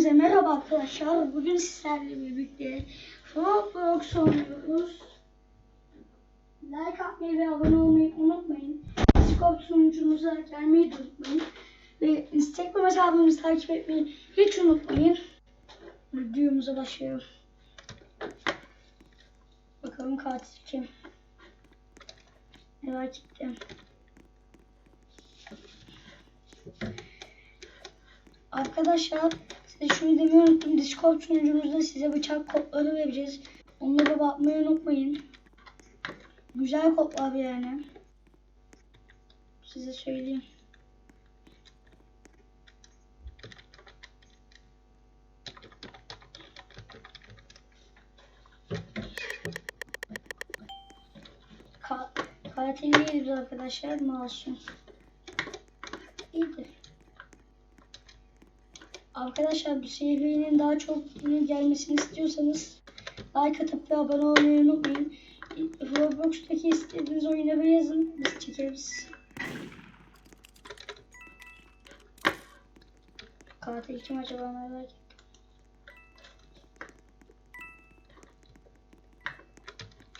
Hepinize merhaba arkadaşlar. Bugün sizlerle birlikte Roblox oynuyoruz. Like atmayı ve abone olmayı unutmayın. Discord sunucumuza gelmeyi de unutmayın. Ve Instagram hesabımızı takip etmeyi hiç unutmayın. Videomuza başlayalım. Bakalım katil kim? Merak ettim. Arkadaşlar size şunu demeyi unuttum. Discord sunucumuzda size bıçak kodları vereceğiz. Onlara bakmayı unutmayın. Güzel kodlar yani. Size söyleyeyim. Ka katil değiliz arkadaşlar. Masum. İyidir. Arkadaşlar bu serinin daha çok gelmesini istiyorsanız like atıp ve abone olmayı unutmayın. Roblox'taki istediğiniz oyunları yazın. Biz çekeriz. Katil kim acaba merak ettim.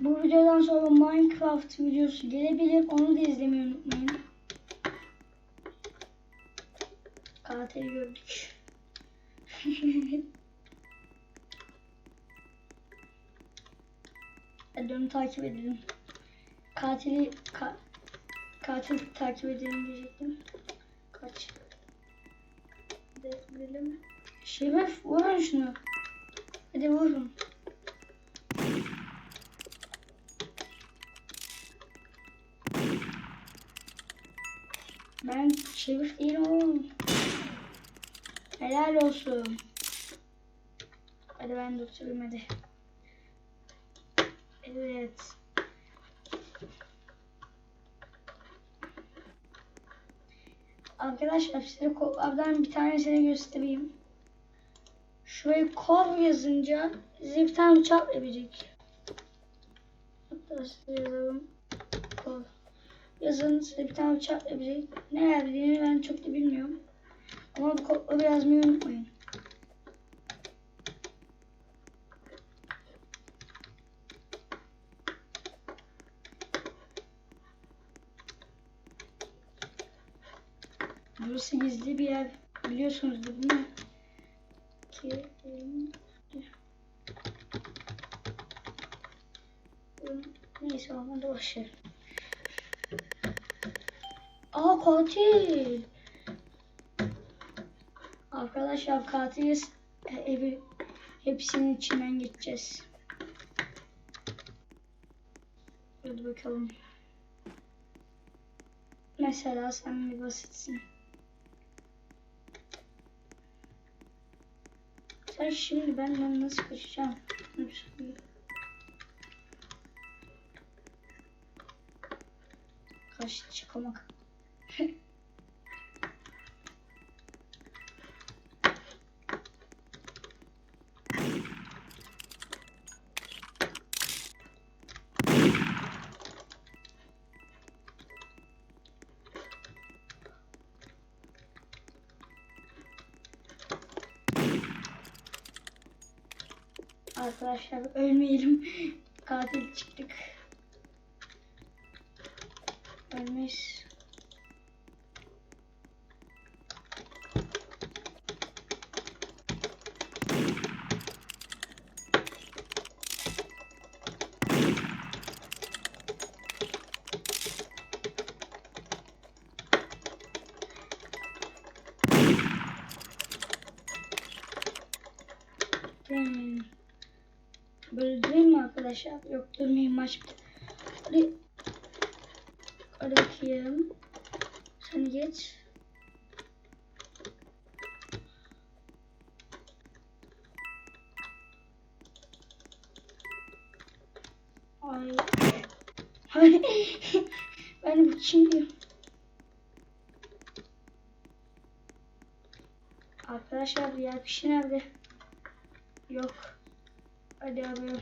Bu videodan sonra Minecraft videosu gelebilir. Onu da izlemeyi unutmayın. Katil gördük. Hadi takip edelim. Katili ka, katil takip edelim diyecektim. Kaç. Edelim. Şeref vurun şunu. Hadi vurun. Ben şerif değilim oğlum. Helal olsun. Hadi ben doktorum hadi. Evet. Arkadaşlar size kodlardan bir tanesini göstereyim. Şuraya kor yazınca size bir tane uçak verecek. Hatta size yazalım. Kor. Yazın size bir tane uçak verecek. Ne verdiğini ben çok da bilmiyorum. Bu kodları yazmayı unutmayın. Burası gizli bir yer. Biliyorsunuzdur değil mi? Ki, Neyse olmadı boşver. Aa katil. Arkadaşlar katiliz. Evi hepsinin içinden geçeceğiz. Hadi bakalım. Mesela sen bir basitsin. Sen şimdi benden nasıl kaçacaksın? Kaç çıkamak. Arkadaşlar ölmeyelim. Katil çıktık. Ölmeyiz. Böyle durayım mı arkadaşlar? Yok durmayayım maç bitti. Hadi. Bakayım. Sen geç. Ay. Ben bu şimdi. Arkadaşlar diğer kişi nerede? Yok. Hadi abi.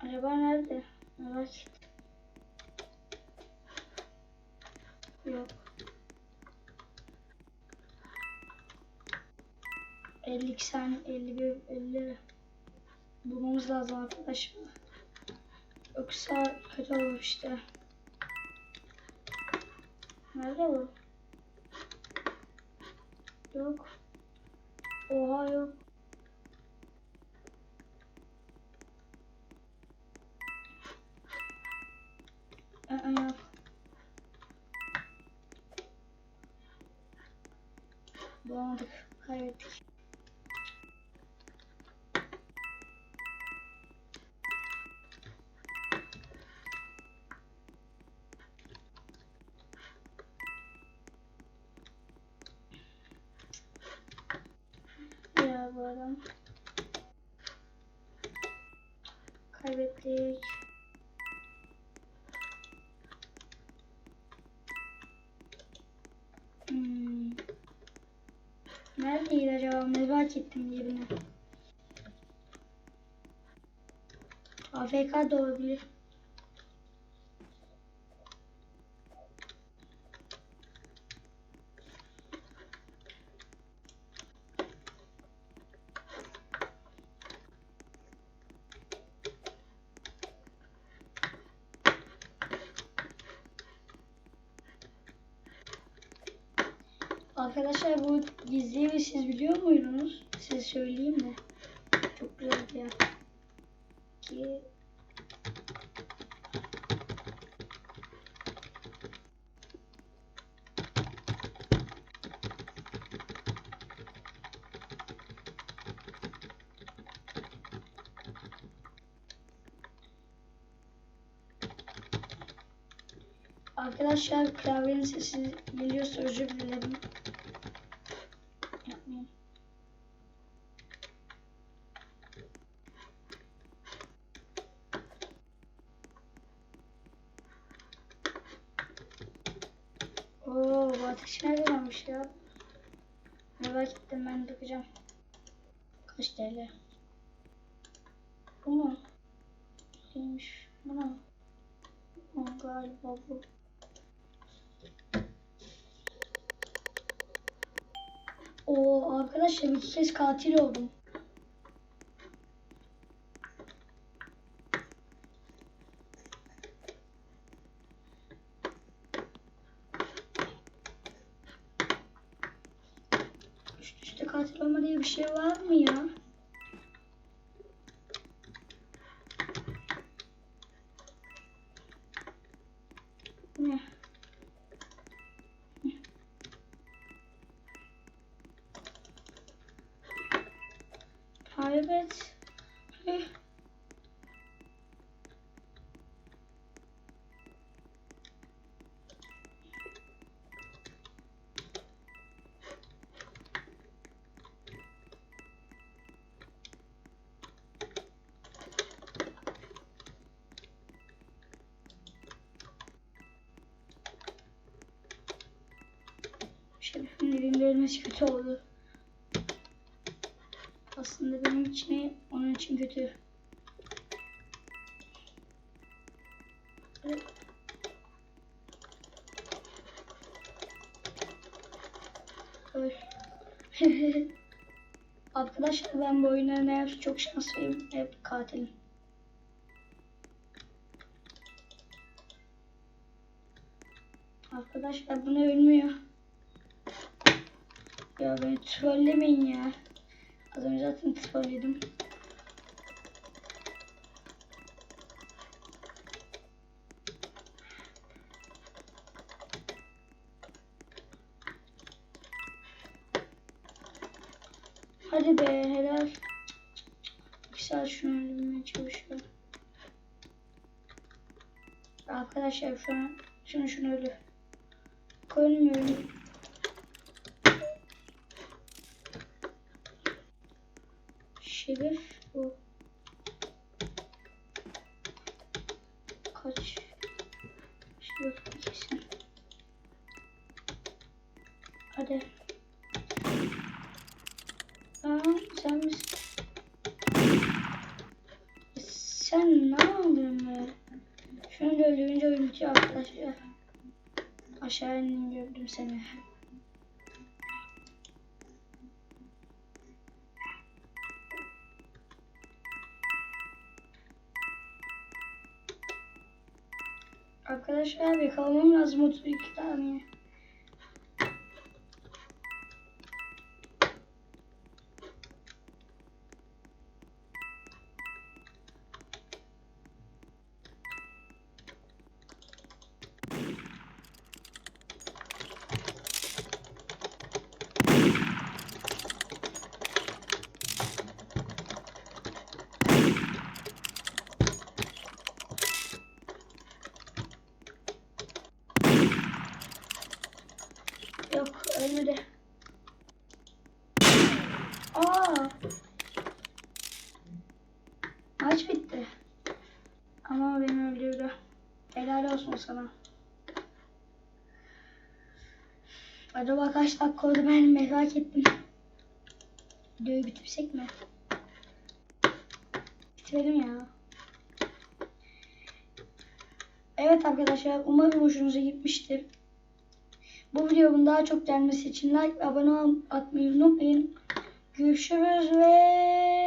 Araba nerede? Araç. 52 saniye 51 50 bulmamız lazım arkadaşlar. Yoksa kötü olur işte. Nerede bu? Yok. Oha yok. Yok. Bulamadık. Kaybettik. Merak ettim yerini. AFK da olabilir. Arkadaşlar bu gizli evi siz biliyor muydunuz? Size söyleyeyim mi? Çok güzeldi ya. Ki... Arkadaşlar klavyenin sesi geliyorsa özür dilerim. Yapmayın. Oo, bu ateş nereden almış ya? Merak ettim ben bakacağım. Kaç TL? Bu mu? Neymiş? Bu mu? Bu galiba bu. Oo arkadaşlar iki kez katil oldum. Üste katil olma diye bir şey var mı ya? Ne? Ha ölmesi kötü oldu. Aslında benim için iyi, onun için kötü. Arkadaşlar ben bu oyunların hep çok şanslıyım. Hep katilim. Arkadaşlar bunu ölmüyor. Ya beni trollemeyin ya. Az önce zaten trolledim. Hadi be helal. İki saat şunu öldürmeye çalışıyorum. Arkadaşlar şu an şunu şunu ölü. Ölmüyorum. Şerif bu. Kaç? Şerif ikisi. Hadi. Aa, sen misin? Sen ne yapıyorsun be? Şunu öldürünce ölümcü arkadaşlar. Aşağı indim gördüm seni. Arkadaşlar yakalamam lazım 32 tane. Yok ölmedi. Aa. Maç bitti. Ama beni öldürdü. Helal olsun sana. Acaba kaç dakika oldu ben merak ettim. Videoyu bitirsek mi? Bitirelim ya. Evet arkadaşlar umarım hoşunuza gitmiştir. Bu videonun daha çok gelmesi için like ve abone atmayı unutmayın. Görüşürüz ve